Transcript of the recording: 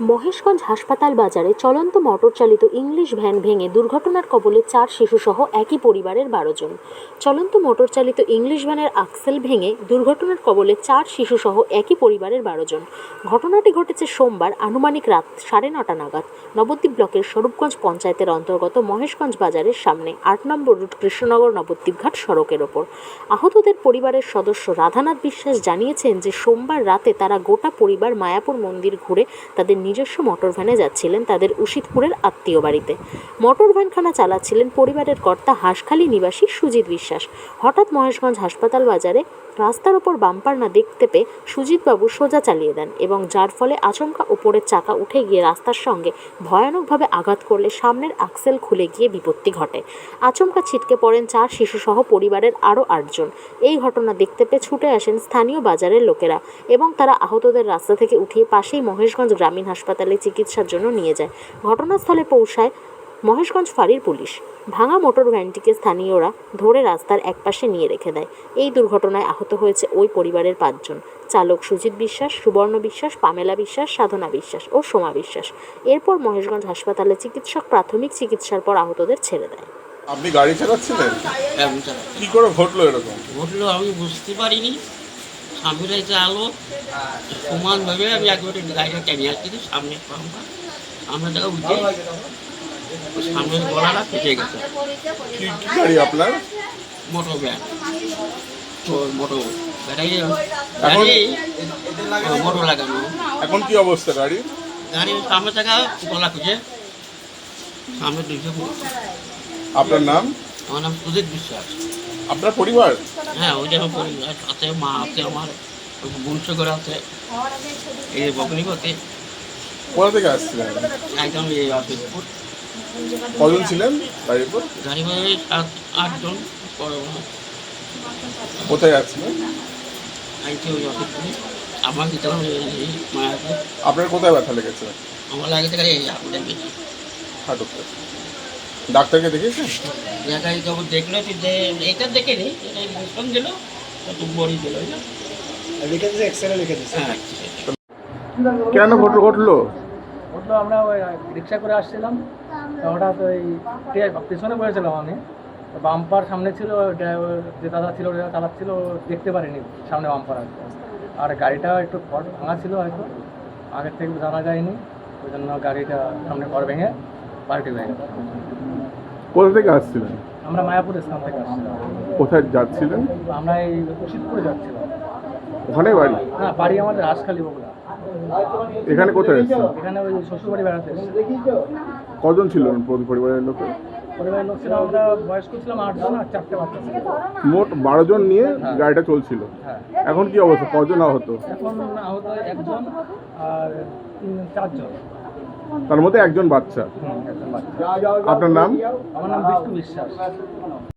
মহেশগঞ্জ হাসপাতাল বাজারে চলন্ত মোটরচালিত ইংলিশ ভ্যান ভেঙে দুর্ঘটনার কবলে চার শিশুসহ একই পরিবারের বারো জন। চলন্ত মোটরচালিত ইংলিশ ভ্যানের আক্সেল ভেঙে দুর্ঘটনার কবলে চার শিশুসহ একই পরিবারের বারো জন। ঘটনাটি ঘটেছে সোমবার আনুমানিক রাত সাড়ে নটা নাগাদ। নবদ্বীপ ব্লকের স্বরূপগঞ্জ পঞ্চায়েতের অন্তর্গত মহেশগঞ্জ বাজারের সামনে আট নম্বর রুট কৃষ্ণনগর নবদ্বীপ ঘাট সড়কের ওপর। আহতদের পরিবারের সদস্য রাধানাথ বিশ্বাস জানিয়েছেন যে সোমবার রাতে তারা গোটা পরিবার মায়াপুর মন্দির ঘুরে তাদের নিজস্ব মোটর ভ্যানে যাচ্ছিলেন তাদের উশিতপুরের আত্মীয় বাড়িতে। মোটর ভ্যানখানা চালাচ্ছিলেন পরিবারের কর্তা হাঁসখালী নিবাসী সুজিত বিশ্বাস। হঠাৎ মহেশগঞ্জ হাসপাতাল বাজারে রাস্তার ওপর বাম্পার না দেখতে পেয়ে সুজিতবাবু সোজা চালিয়ে দেন এবং যার ফলে আচমকা উপরের চাকা উঠে গিয়ে রাস্তার সঙ্গে ভয়ানকভাবে আঘাত করলে সামনের আক্সেল খুলে গিয়ে বিপত্তি ঘটে। আচমকা ছিটকে পড়েন চার শিশুসহ পরিবারের আরও আটজন। এই ঘটনা দেখতে পেয়ে ছুটে আসেন স্থানীয় বাজারের লোকেরা এবং তারা আহতদের রাস্তা থেকে উঠিয়ে পাশেই মহেশগঞ্জ গ্রামীণ হাসপাতালে চিকিৎসার জন্য নিয়ে যায়। ঘটনাস্থলে পৌঁছায় মহেশগঞ্জ ফাঁড়ির পুলিশ ভাঙা মোটর ভ্যানটিকে স্থানীয়রা ধরে রাস্তার একপাশে নিয়ে রেখে দেয়। এই দুর্ঘটনায় আহত হয়েছে ওই পরিবারের পাঁচজন। চালক সুজিত বিশ্বাস সুবর্ণ বিশ্বাস পামেলা বিশ্বাস সাধনা বিশ্বাস ও সোমা বিশ্বাস। এরপর মহেশগঞ্জ হাসপাতালে চিকিৎসক প্রাথমিক চিকিৎসার পর আহতদের ছেড়ে দেয়। আপনি গাড়ি চালাচ্ছিলেন? হ্যাঁ। কি করে ঘটলো এরকম? ঘটলো আমি বুঝতে পারিনি। সামনে রয়েছে আলো সমান ভাবে আমি একবারে গাড়িটা টেনে আসছি সামনে আমরা দেখা উঠে সামনের গলাটা ফেটে গেছে। কি গাড়ি আপনার? মোটর ব্যান তো মোটর গাড়ি গাড়ি মোটর লাগানো। এখন কি অবস্থা গাড়ি? গাড়ির সামনে থাকা গলা খুঁজে। সামনে দুইশো আপনার নাম? আমার নাম সুজিত বিশ্বাস। আপনার পরিবার? হ্যাঁ ওই যে আমার পরিবার আছে মা আছে আমার বংশ করে আছে। এই বকনিপতি কোথা থেকে আসছিলেন? একদম এই অফিসপুর কজন ছিলেন গাড়ির উপর? গাড়ি আটজন পরে কোথায় যাচ্ছিলেন আমার আপনার কোথায় ব্যথা লেগেছে? আমার হাঁটুতে ডাক্তারকে দেখিয়েছেন? জায়গায় যখন দেখল তুই যে এটা দেখে নি এটা ইঞ্জেকশন দিল একটু বড়ি দিল লিখে দিয়েছে এক্সরে লিখে দিয়েছে। হ্যাঁ কেন ঘটলো ঘটলো? উঠল আমরা ওই রিক্সা করে আসছিলাম। তো হঠাৎ ওই পিছনে বসেছিলাম আমি বাম্পার সামনে ছিল ড্রাইভার যে দাদা ছিল চালাচ্ছিল দেখতে পারিনি সামনে বাম্পার আসছে আর গাড়িটা একটু খড় ভাঙা ছিল হয়তো আগের থেকে জানা যায়নি। ওই জন্য গাড়িটা সামনে খড় ভেঙে পাল্টি হয়ে গেছে কোথা থেকে আসছিলেন? আমরা মায়াপুর স্থান থেকে আসছিলাম। কোথায় যাচ্ছিলেন? আমরা এই শীতপুরে যাচ্ছিলাম। ওখানে বাড়ি? হ্যাঁ বাড়ি আমাদের হাঁসখালি বগুড়া। এখানে কোথায় এসেছেন? এখানে ওই শ্বশুরবাড়ি বেড়াতে এসেছি। কজন ছিল পরিবারের লোকে পরিবারের লোক ছিলাম আমরা বয়স্ক ছিলাম আটজন আর চারটে বাচ্চা ছিল। মোট বারো জন নিয়ে গাড়িটা চলছিল। হ্যাঁ। এখন কি অবস্থা? কজন আহত? এখন আহত একজন আর চারজন। তার মধ্যে একজন বাচ্চা। একজন বাচ্চা। আপনার নাম? আমার নাম বিষ্ণু বিশ্বাস।